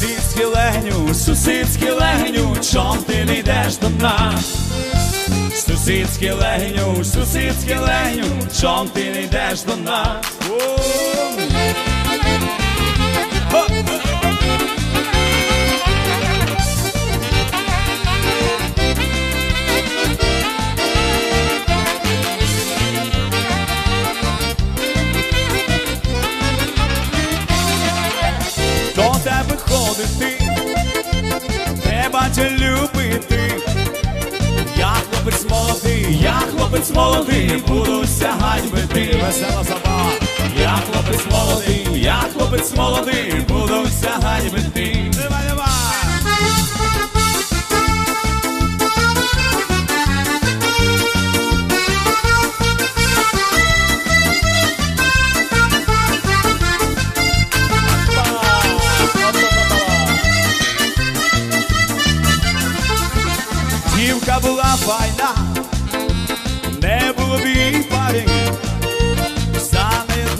Сусідський легню, сусідські легню, чом ти не йдеш до нас? Сусідський легню, сусідський легню, чом ти не йдеш до нас? Тебе ходити, треба тебе любити. Я хлопець молодий, я хлопець молодий, буду сягать бити, весела забава. Я хлопець молодий,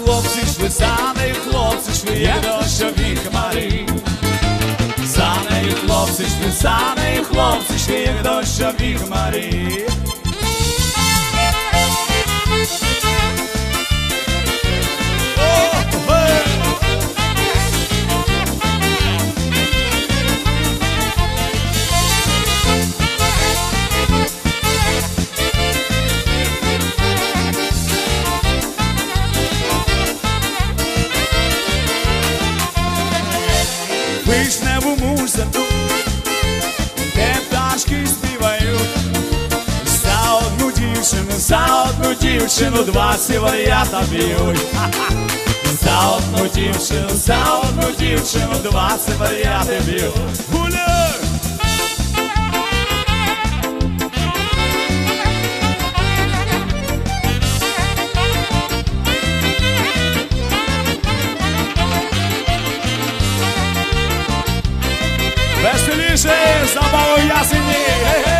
хлопці йшли, за нею хлопці йшли, як дощові хмари. За нею хлопці йшли, за нею хлопці йшли, як дощові хмари. Вишневому музику, де пташки співають, за одну дівчину, за одну дівчину два сиваята б'ють. За одну дівчину, за одну дівчину два сиваята б'ють. Веселіше, забаву ясені! Гей-гей!